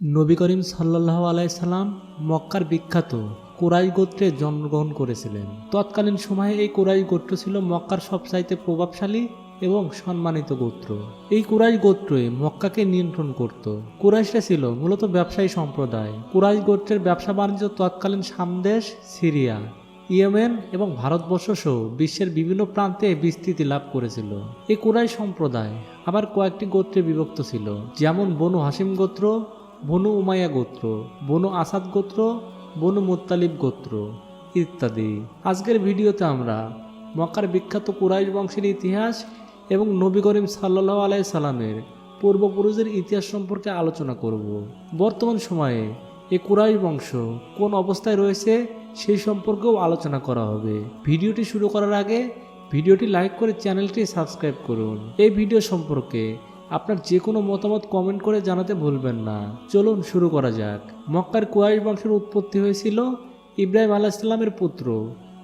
নবী করিম সাল্লাহ আলাইসাল্লাম মক্কার বিখ্যাত কোরাই গোত্রে জন্মগ্রহণ করেছিলেন। তৎকালীন সময়ে এই কোরাই গোত্র ছিল মক্কার সবচাইতে প্রভাবশালী এবং সম্মানিত গোত্র। এই কুরাইশ গোত্রই মক্কাকে নিয়ন্ত্রণ করত। কুরাইশরা ছিল মূলত ব্যবসায়ী সম্প্রদায়। কুরাইশ গোত্রের ব্যবসা বাণিজ্য তৎকালীন সামদেশ সিরিয়া, ইয়েমেন এবং ভারতবর্ষ সহ বিশ্বের বিভিন্ন প্রান্তে বিস্তৃতি লাভ করেছিল। এই কুরাই সম্প্রদায় আবার কয়েকটি গোত্রে বিভক্ত ছিল, যেমন বনু হাসিম গোত্র বনু উমাইয়া গোত্র, বনু আসাদ গোত্র, বনু মুত্তালিব গোত্র ইত্যাদি। আজকের ভিডিওতে আমরা মক্কার বিখ্যাত কুরাইশ বংশের ইতিহাস এবং নবী করিম সাল্লাহ আলাই সাল্লামের পূর্বপুরুষের ইতিহাস সম্পর্কে আলোচনা করব। বর্তমান সময়ে এ কুরাইশ বংশ কোন অবস্থায় রয়েছে সেই সম্পর্কেও আলোচনা করা হবে। ভিডিওটি শুরু করার আগে ভিডিওটি লাইক করে চ্যানেলটি সাবস্ক্রাইব করুন। এই ভিডিও সম্পর্কে আপনার যে কোনো মতামত কমেন্ট করে জানাতে ভুলবেন না। চলুন শুরু করা যাক। মক্কার কুরাইশ বংশের উৎপত্তি হয়েছিল ইব্রাহিম আলাইসাল্লামের পুত্র,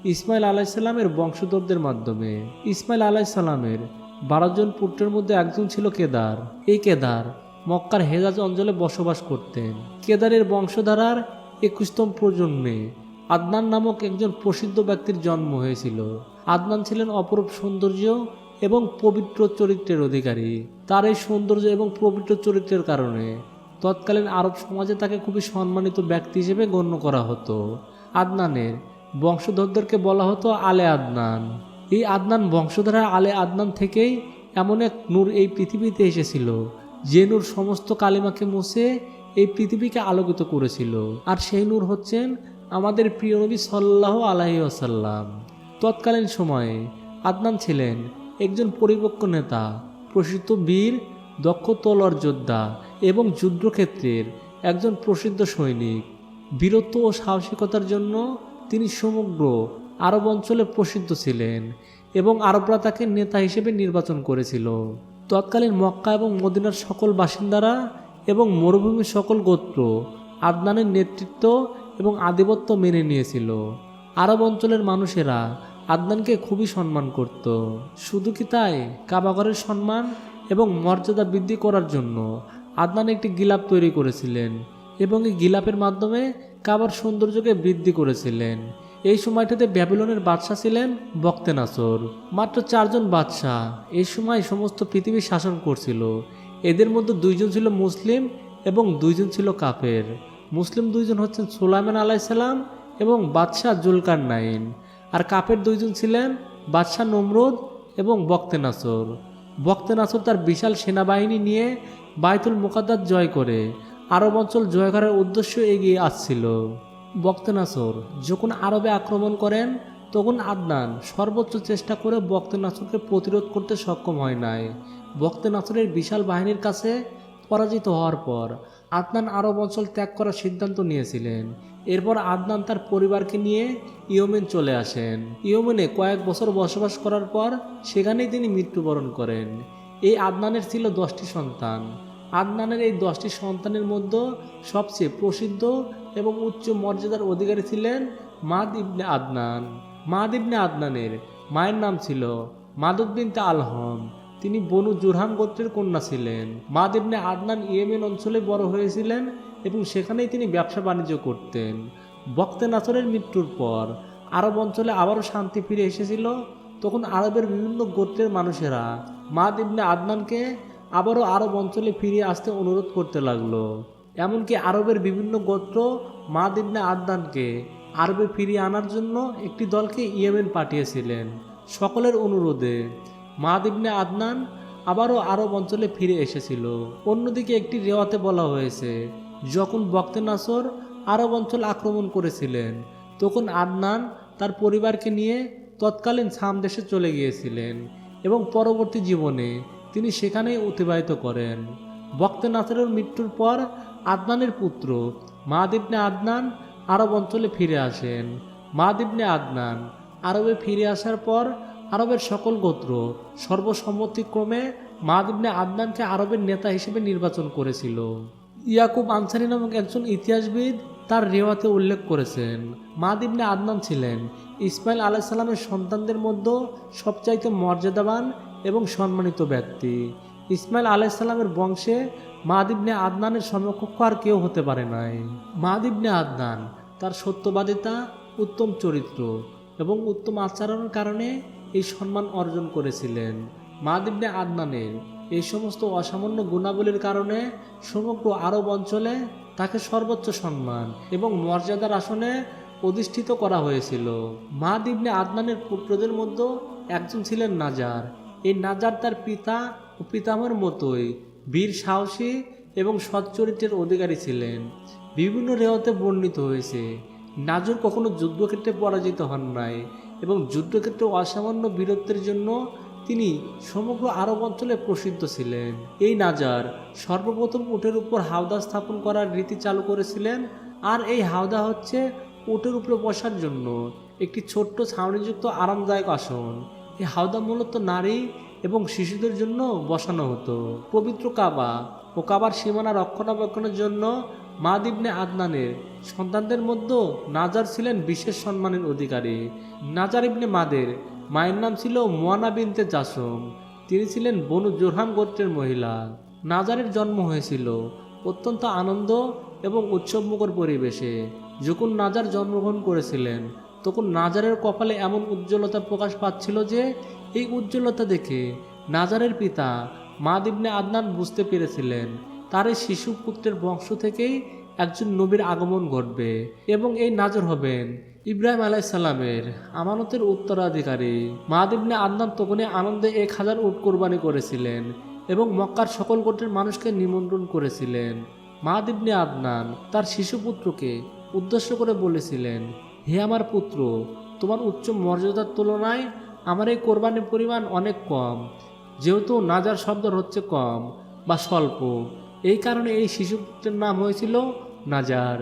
ইসমাইল আলাইসাল্লামের বংশধরদের মাধ্যমে। ইসমাইল আলাইসাল্লামের বারো জন পুত্রের মধ্যে একজন ছিল কেদার। এই কেদার মক্কার হেজাজ অঞ্চলে বসবাস করতেন। কেদারের বংশধারার একুশতম প্রজন্মে আদনান নামক একজন প্রসিদ্ধ ব্যক্তির জন্ম হয়েছিল। আদনান ছিলেন অপরূপ সৌন্দর্য এবং পবিত্র চরিত্রের অধিকারী। তার এই সৌন্দর্য এবং পবিত্র চরিত্রের কারণে তৎকালীন আরব সমাজে তাকে খুবই সম্মানিত ব্যক্তি হিসেবে গণ্য করা হতো। আদনানের বংশধরদেরকে বলা হতো আলে আদনান। এই আদনান বংশধারা আলে আদনান থেকেই এমন এক নূর এই পৃথিবীতে এসেছিল, যে নূর সমস্ত কালিমাকে মুছে এই পৃথিবীকে আলোকিত করেছিল। আর সেই নূর হচ্ছেন আমাদের প্রিয় নবী সাল্লাহ আলাহি আসাল্লাম তৎকালীন সময়ে আদনান ছিলেন একজন পরিপক্ক নেতা, প্রসিদ্ধ বীর, দক্ষ তলোয়ার যোদ্ধা এবং যুদ্ধক্ষেত্রের একজন প্রসিদ্ধ সৈনিক। বীরত্ব ও সাহসিকতার জন্য তিনি সমগ্র আরব অঞ্চলে প্রসিদ্ধ ছিলেন এবং আরবরা তাকে নেতা হিসেবে নির্বাচন করেছিল। তৎকালীন মক্কা এবং মদিনার সকল বাসিন্দারা এবং মরুভূমির সকল গোত্র আদনানের নেতৃত্ব এবং আধিপত্য মেনে নিয়েছিল। আরব অঞ্চলের মানুষেরা আদনানকে খুবই সম্মান করত। শুধু কি তাই? কাবাগরের সম্মান এবং মর্যাদা বৃদ্ধি করার জন্য আদনান একটি গিলাপ তৈরি করেছিলেন এবং এই গিলাপের মাধ্যমে কাবার সৌন্দর্যকে বৃদ্ধি করেছিলেন। এই সময়টাতে ব্যাবিলনের বাদশাহ ছিলেন বক্তে নাসর মাত্র চারজন বাদশাহ। এই সময় সমস্ত পৃথিবী শাসন করছিল। এদের মধ্যে দুইজন ছিল মুসলিম এবং দুইজন ছিল কাফের। মুসলিম দুইজন হচ্ছেন সুলাইমান আলাইসাল্লাম এবং বাদশাহ জুলকার নাইন আর কাপের দুইজন ছিলেন বাদশাহ নমরুদ এবং বক্তে নাসর। বক্তে নাসর তার বিশাল সেনাবাহিনী নিয়ে বাইতুল মোকাদ্দার জয় করে। আরব অঞ্চল জয় করার উদ্দেশ্য এগিয়ে আসছিল। বক্তে নাসর যখন আরবে আক্রমণ করেন, তখন আদনান সর্বোচ্চ চেষ্টা করে বক্তে নাসরকে প্রতিরোধ করতে সক্ষম হয় নাই। বক্তে নাসরের বিশাল বাহিনীর কাছে পরাজিত হওয়ার পর আদনান আরব অঞ্চল ত্যাগ করার সিদ্ধান্ত নিয়েছিলেন। এরপর আদনান তার পরিবারকে নিয়ে ইয়েমেন চলে আসেন। ইয়েমেনে কয়েক বছর বসবাস করার পর সেখানেই তিনি মৃত্যুবরণ করেন। এই আদনানের ছিল দশটি সন্তান। আদনানের এই দশটি সন্তানের মধ্যে সবচেয়ে প্রসিদ্ধ এবং উচ্চ মর্যাদার অধিকারী ছিলেন মাদ ইবনে আদনান। মাদ ইবনে আদনানের মায়ের নাম ছিল মাদুদ বিনতে আলহম। তিনি বনু জুরহাম গোত্রের কন্যা ছিলেন। মাদ ইবনে আদনান ইয়েমেন অঞ্চলে বড় হয়েছিলেন এবং সেখানেই তিনি ব্যবসা বাণিজ্য করতেন। বক্তে নাসরের মৃত্যুর পর আরব অঞ্চলে আবারও শান্তি ফিরে এসেছিল। তখন আরবের বিভিন্ন গোত্রের মানুষেরা মাদ ইবনে আদনানকে আবারও আরব অঞ্চলে ফিরে আসতে অনুরোধ করতে লাগল। এমনকি আরবের বিভিন্ন গোত্র মা দিবনে আদনানকে আরবে ফিরিয়ে আনার জন্য একটি দলকে ইয়েমেন পাঠিয়েছিলেন। সকলের অনুরোধে মা দিবনে আদনান আবারও আরব অঞ্চলে ফিরে এসেছিল। অন্যদিকে একটি রেওয়াতে বলা হয়েছে যখন বক্তে নাসর আরব অঞ্চল আক্রমণ করেছিলেন, তখন আদনান তার পরিবারকে নিয়ে তৎকালীন সাম দেশে চলে গিয়েছিলেন এবং পরবর্তী জীবনে তিনি সেখানেই অতিবাহিত করেন। বক্তে নাসরের মৃত্যুর পর আদনানের পুত্র মাদিবনে আদনান আরব অঞ্চলে ফিরে আসেন। মাদিবনে আদনান আরবে ফিরে আসার পর আরবের সকল গোত্র সর্বসম্মতিক্রমে মাদিবনে আদনানকে আরবের নেতা হিসেবে নির্বাচন করেছিল। ইয়াকুব আনসারি নামক একজন ইতিহাসবিদ তার রেওয়াতে উল্লেখ করেছেন। মাদিবনে আদনান ছিলেন। ইসমাইল আলাইসাল্লামের সন্তানদের মধ্যে সবচাইতে মর্যাদাবান এবং সম্মানিত ব্যক্তি। ইসমাইল আলাইসাল্লামের বংশে মা মাদিবনে আদনানের সমকক্ষ আর কেউ হতে পারে নাই। মাদিবনে আদনান তার সত্যবাদিতা, উত্তম চরিত্র এবং উত্তম আচরণের কারণে এই সম্মান অর্জন করেছিলেন। মাদিবনে আদনানের এই সমস্ত অসামান্য গুণাবলীর কারণে সমগ্র আরব অঞ্চলে তাকে সর্বোচ্চ সম্মান এবং মর্যাদার আসনে অধিষ্ঠিত করা হয়েছিল। মা দিবনে আদনানের পুত্রদের মধ্যে একজন ছিলেন নাজার। এই নাজার তার পিতা ও পিতামহের মতোই বীর সাহসী এবং সচ্চরিত্রের অধিকারী ছিলেন। বিভিন্ন রেওয়াতে বর্ণিত হয়েছে, নাজর কখনো যুদ্ধক্ষেত্রে পরাজিত হন নাই এবং যুদ্ধক্ষেত্রে অসামান্য বীরত্বের জন্য তিনি সমগ্র আরব অঞ্চলে প্রসিদ্ধ ছিলেন। এই নাজার সর্বপ্রথম উটের উপর হাওদা স্থাপন করার রীতি চালু করেছিলেন আর এই হাওদা হচ্ছে উটের উপরে বসার জন্য একটি ছোট্ট ছাউনিযুক্ত আরামদায়ক আসন। এই হাওদা মূলত নারী এবং শিশুদের জন্য বসানো হতো। পবিত্র কাবা ও কাবার সীমানা রক্ষণাবেক্ষণের জন্য মা দিবনে আদনানের সন্তানদের মধ্যে নাজার ছিলেন বিশেষ সম্মানের অধিকারী। নাজার ইবনে মাদের মায়ের নাম ছিল মোয়ানা বিনতে জাসম। তিনি ছিলেন বনু জোরহাম গোত্রের মহিলা। নাজারের জন্ম হয়েছিল অত্যন্ত আনন্দ এবং উৎসবমুখর পরিবেশে। যখন নাজার জন্মগ্রহণ করেছিলেন, তখন নাজারের কপালে এমন উজ্জ্বলতা প্রকাশ পাচ্ছিল যে, এই উজ্জ্বলতা দেখে নাজারের পিতা মা দিবনে আদনান বুঝতে পেরেছিলেন, তার এই শিশু পুত্রের বংশ থেকেই একজন নবীর আগমন ঘটবে এবং এই নাজর হবেন। ইব্রাহিম আলাইসাল্লামের আমানতের উত্তরাধিকারী মা দিবনে আদনান তখনই আনন্দে এক হাজার উট কোরবানি করেছিলেন এবং মক্কার সকল গোত্রের মানুষকে নিমন্ত্রণ করেছিলেন। মা দিবনে আদনান তার শিশুপুত্রকে উদ্দেশ্য করে বলেছিলেন, হে আমার পুত্র, তোমার উচ্চ মর্যাদার তুলনায় আমার এই কোরবানির পরিমাণ অনেক কম। যেহেতু নাজার শব্দ হচ্ছে কম বা স্বল্প, এই কারণে এই শিশুপুত্রের নাম হয়েছিল নাজার।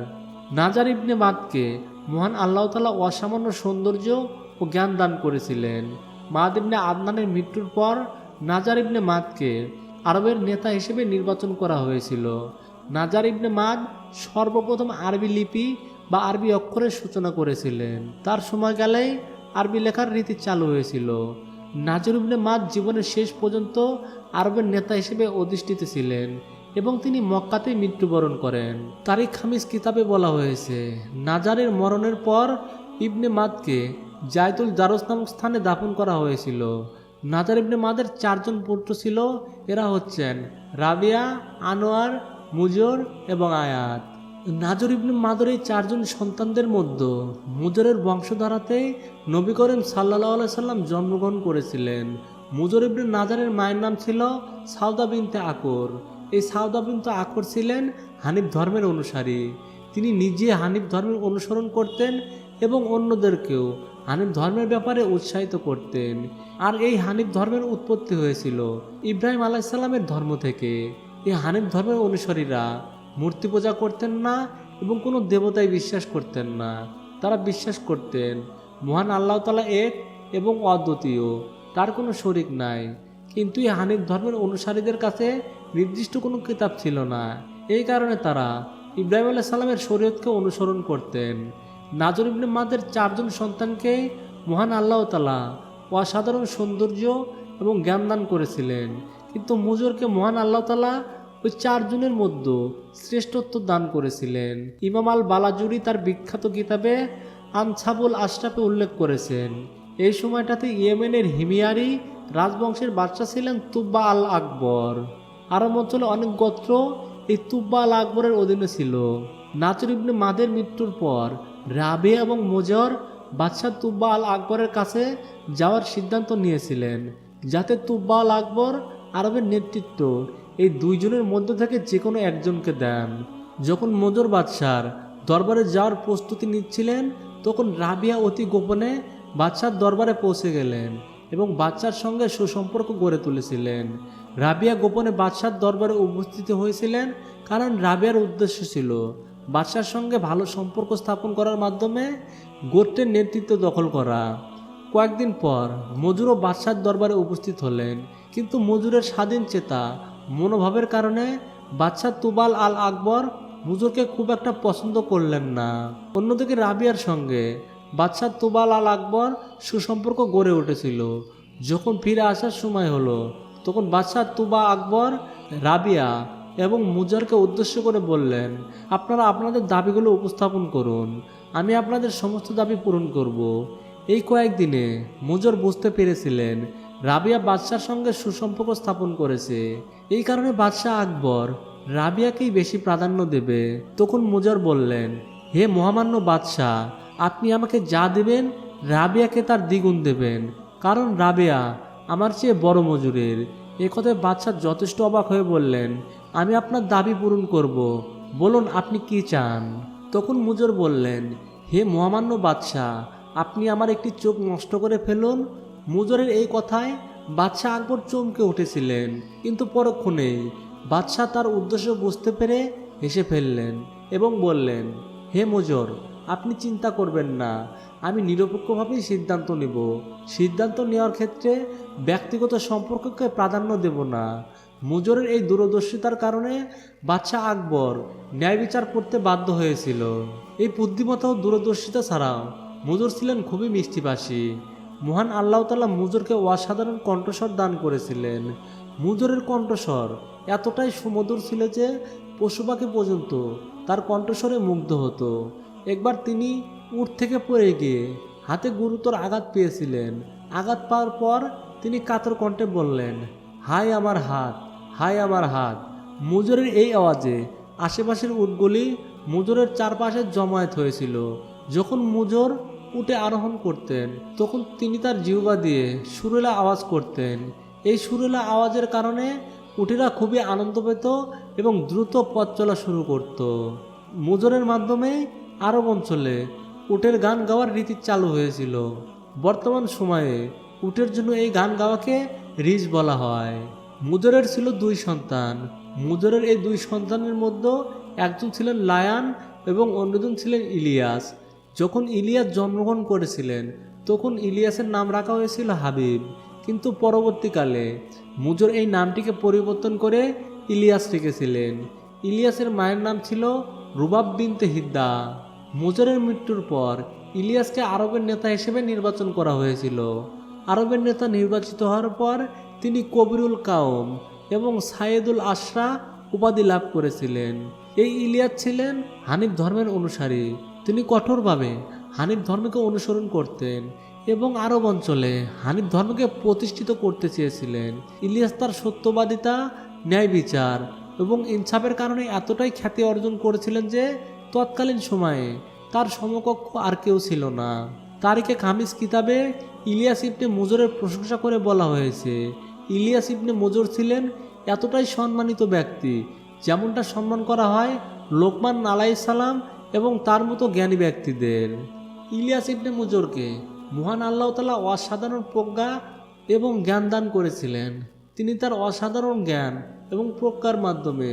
নাজার ইবনে মাদকে মহান আল্লাহ তালা অসামান্য সৌন্দর্য ও জ্ঞান দান করেছিলেন। মাদ ইবনে আদনানের মৃত্যুর পর নাজার ইবনে মাদকে আরবের নেতা হিসেবে নির্বাচন করা হয়েছিল। নাজার ইবনে মাদ সর্বপ্রথম আরবি লিপি বা আরবি অক্ষরের সূচনা করেছিলেন। তার সময়কালেই আরবি লেখার রীতি চালু হয়েছিল। নাজর ইবনে মাদ জীবনের শেষ পর্যন্ত আরবের নেতা হিসেবে অধিষ্ঠিত ছিলেন। এবং তিনি মক্কাতে মৃত্যুবরণ করেন। তারিখ খামিস কিতাবে বলা হয়েছে, নাজারের মরণের পর ইবনে মাদকে জায়তুল জারস নামক স্থানে দাফন করা হয়েছিল। নাজার ইবনে মাদের চারজন পুত্র ছিল, এরা হচ্ছেন রাবিয়া, আনোয়ার, মুজর এবং আয়াত। নাজর ইবনে মাদর এই চারজন সন্তানদের মধ্যে মুজরের বংশধারাতেই নবী করিম সাল্লাহ সাল্লাম জন্মগ্রহণ করেছিলেন। মুজর ইবনে নাজারের মায়ের নাম ছিল সাউদা বিনতে আকর। এই সাউদা বিনতে আকর ছিলেন হানিফ ধর্মের অনুসারী। তিনি নিজে হানিফ ধর্মের অনুসরণ করতেন এবং অন্যদেরকেও হানিফ ধর্মের ব্যাপারে উৎসাহিত করতেন। আর এই হানিফ ধর্মের উৎপত্তি হয়েছিল ইব্রাহিম আলাইসাল্লামের ধর্ম থেকে। এই হানিফ ধর্মের অনুসারীরা মূর্তি পূজা করতেন না এবং কোনো দেবতায় বিশ্বাস করতেন না। তারা বিশ্বাস করতেন, মহান আল্লাহ তালা এক এবং অদ্বিতীয়, তার কোনো শরিক নাই। কিন্তু এই হানিফ ধর্মের অনুসারীদের কাছে নির্দিষ্ট কোনো কিতাব ছিল না। এই কারণে তারা ইব্রাহিম আল্লাহ সাল্লামের শরীয়তকে অনুসরণ করতেন। নাজর ইবনে মাদের চারজন সন্তানকে মহান আল্লাহ তালা অসাধারণ সৌন্দর্য এবং জ্ঞান দান করেছিলেন। কিন্তু মুজরকে মহান আল্লাহ তালা ওই চারজনের মধ্যে শ্রেষ্ঠত্ব দান করেছিলেন। ইমাম আল বালাজুরি তার বিখ্যাত কিতাবে আনছাবুল আশরাফে উল্লেখ করেছেন, এই সময়টাতে ইয়েমেনের হিমিয়ারি রাজবংশের বাদশা ছিলেন তুব্বা আল আকবর আরব অঞ্চলে অনেক গোত্র এই তুব্বা আল আকবরের অধীনে ছিল। নাচর ইবনে মাদের মৃত্যুর পর রাবে এবং মোজর বাদশাহ তুব্বা আল আকবরের কাছে যাওয়ার সিদ্ধান্ত নিয়েছিলেন, যাতে তুব্বা আল আকবর আরবের নেতৃত্ব এই দুইজনের মধ্য থেকে যে কোনো একজনকে দেন। যখন মজর বাদশার দরবারে যাওয়ার প্রস্তুতি নিচ্ছিলেন, তখন রাবিয়া অতি গোপনে বাদশার দরবারে পৌঁছে গেলেন। এবং বাচ্চার সঙ্গে সুসম্পর্ক গড়ে তুলেছিলেন। রাবিয়া গোপনে বাদশার দরবারে উপস্থিত হয়েছিলেন, কারণ রাবিয়ার উদ্দেশ্য ছিল বাদশার সঙ্গে ভালো সম্পর্ক স্থাপন করার মাধ্যমে গোত্রের নেতৃত্ব দখল করা। কয়েকদিন পর মজুরও বাদশার দরবারে উপস্থিত হলেন, কিন্তু মজুরের স্বাধীন চেতা মনোভাবের কারণে বাদশাহ তুবাল আল আকবর মুজুরকে খুব একটা পছন্দ করলেন না। অন্যদিকে রাবিয়ার সঙ্গে বাদশাহ তুবাল আল আকবর সুসম্পর্ক গড়ে উঠেছিল। যখন ফিরে আসার সময় হলো, তখন বাদশাহ তুবা আকবর, রাবিয়া এবং মুজারকে উদ্দেশ্য করে বললেন, আপনারা আপনাদের দাবিগুলো উপস্থাপন করুন। আমি আপনাদের সমস্ত দাবি পূরণ করব। এই কয়েকদিনে মুজর বুঝতে পেরেছিলেন, রাবিয়া বাদশার সঙ্গে সুসম্পর্ক স্থাপন করেছে। এই কারণে বাদশাহ আকবর রাবিয়াকেই বেশি প্রাধান্য দেবে। তখন মুজর বললেন, হে মহামান্য বাদশাহ আপনি আমাকে যা দেবেন, রাবিয়াকে তার দ্বিগুণ দেবেন। কারণ রাবিয়া আমার চেয়ে বড় মজুরের। এ কথায় যথেষ্ট অবাক হয়ে বললেন, আমি আপনার দাবি পূরণ করব। বলুন, আপনি কি চান? তখন মুজর বললেন, হে মহামান্য বাদশাহ আপনি আমার একটি চোখ নষ্ট করে ফেলুন। মুজরের এই কথায় বাদশাহ আকবর চমকে উঠেছিলেন, কিন্তু পরক্ষণেই বাদশাহ তার উদ্দেশ্য বুঝতে পেরে হেসে ফেললেন এবং বললেন, হে মুজর আপনি চিন্তা করবেন না। আমি নিরপেক্ষভাবেই সিদ্ধান্ত নেব। সিদ্ধান্ত নেওয়ার ক্ষেত্রে ব্যক্তিগত সম্পর্ককে প্রাধান্য দেব না। মুজরের এই দূরদর্শিতার কারণে বাদশাহ আকবর ন্যায় বিচার করতে বাধ্য হয়েছিল। এই বুদ্ধিমত্তা ও দূরদর্শিতা ছাড়াও মুজর ছিলেন খুবই মিষ্টিভাষী মহান আল্লাহ তালা মুজরকে অসাধারণ কণ্ঠস্বর দান করেছিলেন। মুজরের কণ্ঠস্বর এতটাই সুমধুর ছিল যে পশু পাখি পর্যন্ত তার কণ্ঠস্বরে মুগ্ধ হতো। একবার তিনি উঠ থেকে পড়ে গিয়ে হাতে গুরুতর আঘাত পেয়েছিলেন। আঘাত পাওয়ার পর তিনি কাতর কণ্ঠে বললেন হাই আমার হাত হাই আমার হাত। মুজরের এই আওয়াজে আশেপাশের উটগুলি মুজরের চারপাশে জমায়েত হয়েছিল। যখন মুজর উটে আরোহণ করতেন, তখন তিনি তার জিহ্বা দিয়ে সুরেলা আওয়াজ করতেন। এই সুরেলা আওয়াজের কারণে উটেরা খুবই আনন্দ পেত এবং দ্রুত পথ চলা শুরু করত। মুজরের মাধ্যমে আরব অঞ্চলে উটের গান গাওয়ার রীতি চালু হয়েছিল। বর্তমান সময়ে উটের জন্য এই গান গাওয়াকে রিজ বলা হয়। মুজরের ছিল দুই সন্তান। মুজরের এই দুই সন্তানের মধ্যে একজন ছিলেন লায়ান এবং অন্যজন ছিলেন ইলিয়াস। যখন ইলিয়াস জন্মগ্রহণ করেছিলেন, তখন ইলিয়াসের নাম রাখা হয়েছিল হাবিব। কিন্তু পরবর্তীকালে মুজর এই নামটিকে পরিবর্তন করে ইলিয়াস রেখেছিলেন। ইলিয়াসের মায়ের নাম ছিল রুবাব বিনতে হিদ্দা। মুজরের মৃত্যুর পর ইলিয়াসকে আরবের নেতা হিসেবে নির্বাচন করা হয়েছিল। আরবের নেতা নির্বাচিত হওয়ার পর তিনি কবিরুল কাউম এবং সাইদুল আশরা উপাধি লাভ করেছিলেন। এই ইলিয়াস ছিলেন হানিফ ধর্মের অনুসারী। তিনি কঠোরভাবে হানিফ ধর্মকে অনুসরণ করতেন এবং আরব অঞ্চলে হানিফ ধর্মকে প্রতিষ্ঠিত করতে চেয়েছিলেন। ইলিয়াস তার সত্যবাদিতা ন্যায় বিচার এবং ইনসাফের কারণে এতটাই খ্যাতি অর্জন করেছিলেন যে তৎকালীন সময়ে তার সমকক্ষ আর কেউ ছিল না। তারিখে খামিজ কিতাবে ইলিয়াস ইবনে মুজরের প্রশংসা করে বলা হয়েছে, ইলিয়াস ইবনে মুজর ছিলেন এতটাই সম্মানিত ব্যক্তি যেমনটা সম্মান করা হয় লোকমান আলাইসালাম এবং তার মতো জ্ঞানী ব্যক্তিদের। ইলিয়াস ইবনে মুজরকে মহান আল্লাহ তালা অসাধারণ প্রজ্ঞা এবং জ্ঞান দান করেছিলেন। তিনি তার অসাধারণ জ্ঞান এবং প্রজ্ঞার মাধ্যমে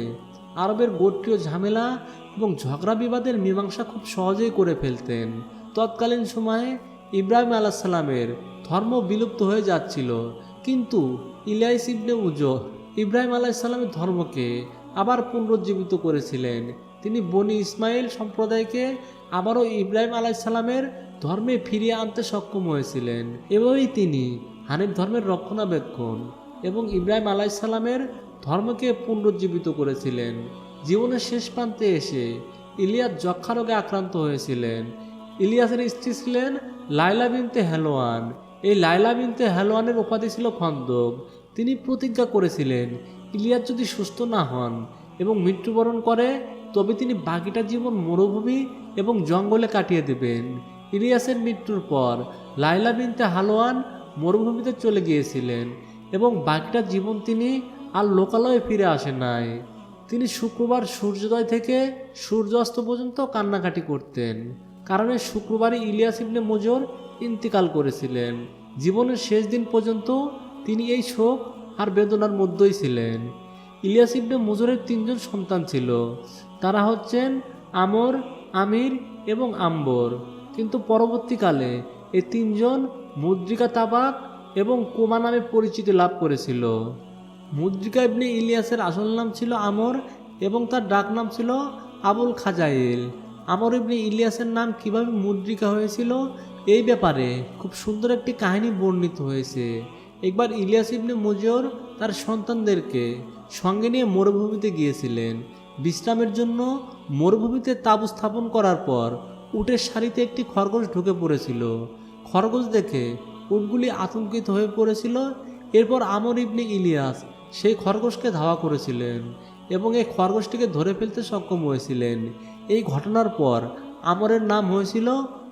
আরবের গোত্রীয় ঝামেলা এবং ঝগড়া বিবাদের মীমাংসা খুব সহজেই করে ফেলতেন। তৎকালীন সময়ে ইব্রাহিম আলাহিসাল্লামের ধর্ম বিলুপ্ত হয়ে যাচ্ছিল। কিন্তু ইলিয়াস ইবনে উজর ইব্রাহিম আলাইসাল্লামের ধর্মকে আবার পুনরুজ্জীবিত করেছিলেন। তিনি বনি ইসমাইল সম্প্রদায়কে আবারও ইব্রাহিম আলাইসাল্লামের ধর্মে ফিরিয়ে আনতে সক্ষম হয়েছিলেন। এভাবেই তিনি হানিফ ধর্মের রক্ষণাবেক্ষণ এবং ইব্রাহিম আলাইসাল্লামের ধর্মকে পুনরুজ্জীবিত করেছিলেন। জীবনের শেষ প্রান্তে এসে ইলিয়াস যক্ষা রোগে আক্রান্ত হয়েছিলেন। ইলিয়াসের স্ত্রী ছিলেন লাইলা বিনতে হেলোয়ান। এই লাইলা বিনতে হেলোয়ানের উপাধি ছিল খন্দক। তিনি প্রতিজ্ঞা করেছিলেন, ইলিয়াস যদি সুস্থ না হন এবং মৃত্যুবরণ করে, তবে তিনি বাকিটা জীবন মরুভূমি এবং জঙ্গলে কাটিয়ে দেবেন। ইলিয়াসের মৃত্যুর পর লাইলা বিনতে হালোয়ান মরুভূমিতে চলে গিয়েছিলেন এবং বাকিটা জীবন তিনি আর লোকালয়ে ফিরে আসে নাই। তিনি শুক্রবার সূর্যোদয় থেকে সূর্যাস্ত পর্যন্ত কান্নাকাটি করতেন। কারণ এই শুক্রবারে ইলিয়াস ইবনে মজর ইন্তিকাল করেছিলেন। জীবনের শেষ দিন পর্যন্ত তিনি এই শোক আর বেদনার মধ্যেই ছিলেন। ইলিয়াস ইবনে মজরের তিনজন সন্তান ছিল। তারা হচ্ছেন আমর, আমির এবং আম্বর। কিন্তু পরবর্তীকালে এই তিনজন মুদ্রিকা তাবাক এবং কোমা নামে পরিচিতি লাভ করেছিল। মুদ্রিকা ইবনে ইলিয়াসের আসল নাম ছিল আমর এবং তার ডাক নাম ছিল আবুল খাজাইল। আমর ইবনে ইলিয়াসের নাম কীভাবে মুদ্রিকা হয়েছিল? এই ব্যাপারে খুব সুন্দর একটি কাহিনী বর্ণিত হয়েছে। একবার ইলিয়াস ইবনে মুজিয়র তার সন্তানদেরকে সঙ্গে নিয়ে মরুভূমিতে গিয়েছিলেন। বিশ্রামের জন্য মরুভূমিতে তাবু স্থাপন করার পর উটের সারিতে একটি খরগোশ ঢুকে পড়েছিল। খরগোশ দেখে উটগুলি আতঙ্কিত হয়ে পড়েছিল। এরপর আমর ইবনে ইলিয়াস সেই খরগোশকে ধাওয়া করেছিলেন এবং এই খরগোশটিকে ধরে ফেলতে সক্ষম হয়েছিলেন। এই ঘটনার পর আমরের নাম হয়েছিল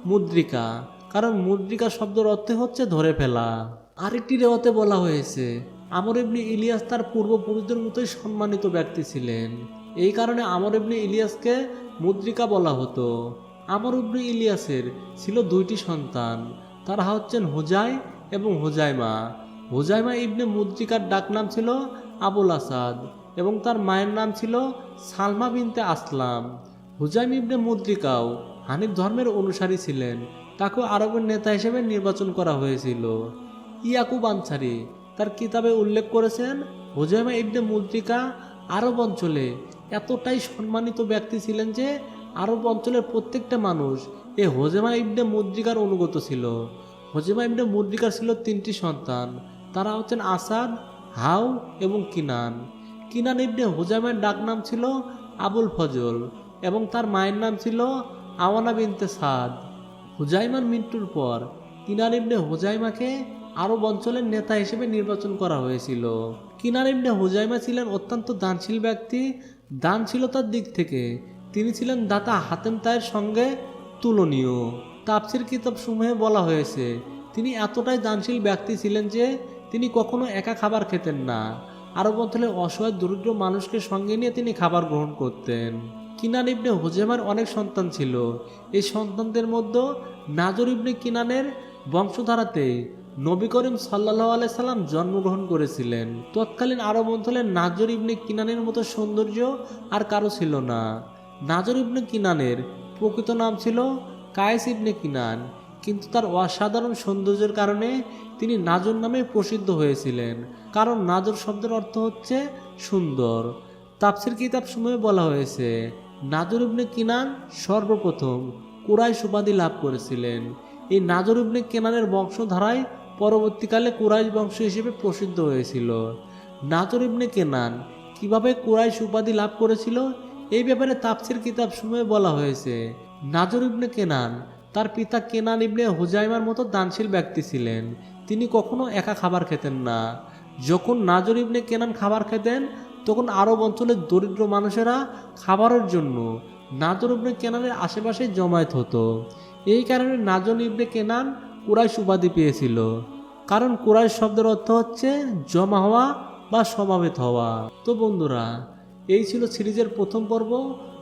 মুদ্রিকা, কারণ মুদ্রিকা শব্দের অর্থে হচ্ছে ধরে ফেলা। আরেকটি রেওয়াতে বলা হয়েছে, আমর ইবনে ইলিয়াস তার পূর্বপুরুষদের মতোই সম্মানিত ব্যক্তি ছিলেন। এই কারণে আমর ইবনে ইলিয়াসকে মুদ্রিকা বলা হতো। আমর ইবনে ইলিয়াসের ছিল দুইটি সন্তান, তারা হচ্ছেন হুজাই এবং হুজাইমা। হুজাইমা ইবনে মুদ্রিকার ডাকনাম ছিল আবুল আসাদ এবং তার মায়ের নাম ছিল সালমা বিনতে আসলাম। হুজাইম ইবনে মুদ্রিকাও হানিফ ধর্মের অনুসারী ছিলেন। তাকেও আরবের নেতা হিসেবে নির্বাচন করা হয়েছিল। ইয়াকুব আনসারি তার কিতাবে উল্লেখ করেছেন, হুজাইমা ইবনে মুদ্রিকা আরব অঞ্চলে এতটাই সম্মানিত ব্যক্তি ছিলেন যে আরব অঞ্চলের প্রত্যেকটা মানুষ এ হোজেমা ইবনে মুদ্রিকার অনুগত ছিল। হোজেমা ইবনে মুদ্রিকার ছিল তিনটি সন্তান। তারা হচ্ছেন আসাদ হাউ এবং কিনান। কিনান ইবনে হোজাইমের ডাকনাম ছিল আবুল ফজল এবং তার মায়ের নাম ছিল আওয়ানা বিনতে সাদ। হুজাইমার মৃত্যুর পর কিনার ইবনে হুজাইমাকে আরব অঞ্চলের নেতা হিসেবে নির্বাচন করা হয়েছিল। কিনার ইবনে হুজাইমা ছিলেন অত্যন্ত দানশীল ব্যক্তি, দানশীলতার দিক থেকে তিনি ছিলেন দাতা হাতেম তায়ের সঙ্গে তুলনীয়। তাপসির কিতাব সমূহে বলা হয়েছে, তিনি এতটাই দানশীল ব্যক্তি ছিলেন যে তিনি কখনো একা খাবার খেতেন না। আরব অঞ্চলের অসহায় দরিদ্র মানুষকে সঙ্গে নিয়ে তিনি খাবার গ্রহণ করতেন। কিনান ইবনে হোজেমার অনেক সন্তান ছিল। এই সন্তানদের মধ্যে নাজর ইবনে কিনানের বংশধারাতে নবী করিম সাল্লাহ আলাই সাল্লাম জন্মগ্রহণ করেছিলেন। তৎকালীন আরব অঞ্চলে নাজর ইবনে কিনানের মতো সৌন্দর্য আর কারও ছিল না। নাজর ইবনে কিনানের প্রকৃত নাম ছিল কায়েস ইবনে কিনান। কিন্তু তার অসাধারণ সৌন্দর্যের কারণে তিনি নাজর নামে প্রসিদ্ধ হয়েছিলেন। কারণ নাজর শব্দের অর্থ হচ্ছে সুন্দর। তাপসির কিতাব সময়ে বলা হয়েছে, নাজর ইবনে কিনান সর্বপ্রথম কুরাইশ উপাধি লাভ করেছিলেন। এই নাজর ইবনে কেনানের বংশধারায় পরবর্তীকালে কুরাইশ বংশ হিসেবে প্রসিদ্ধ হয়েছিল। নাজর ইবনে কেনান কীভাবে কুরাইশ উপাধি লাভ করেছিল, এই ব্যাপারে তাপসির কিতাব সময়ে বলা হয়েছে। নাজর ইবনে কেনান তার পিতা কেনান ইবনে হুজাইমার মতো দানশীল ব্যক্তি ছিলেন। তিনি কখনো একা খাবার খেতেন না। যখন নাজর ইবনে কেনান খাবার খেতেন, তখন আরব অঞ্চলের দরিদ্র মানুষেরা খাবারের জন্য নাজর ইবনে কেনানের আশেপাশে জমায়েত হতো। এই কারণে নাজন ইবনে কেনান কুরাইশ উপাধি পেয়েছিল। কারণ কুরাইশ শব্দের অর্থ হচ্ছে জমা হওয়া বা সমাবেত হওয়া। তো বন্ধুরা, এই ছিল সিরিজের প্রথম পর্ব।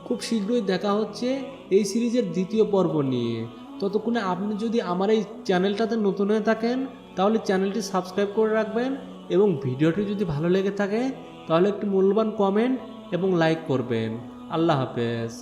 খুব শীঘ্রই দেখা হচ্ছে এই সিরিজের দ্বিতীয় পর্ব নিয়ে। ততক্ষণে আপনি যদি আমার এই চ্যানেলটাতে নতুন হয়ে থাকেন তাহলে চ্যানেলটি সাবস্ক্রাইব করে রাখবেন এবং ভিডিওটি যদি ভালো লেগে থাকে, তাহলে একটি মূল্যবান কমেন্ট এবং লাইক করবেন। আল্লাহ হাফেজ।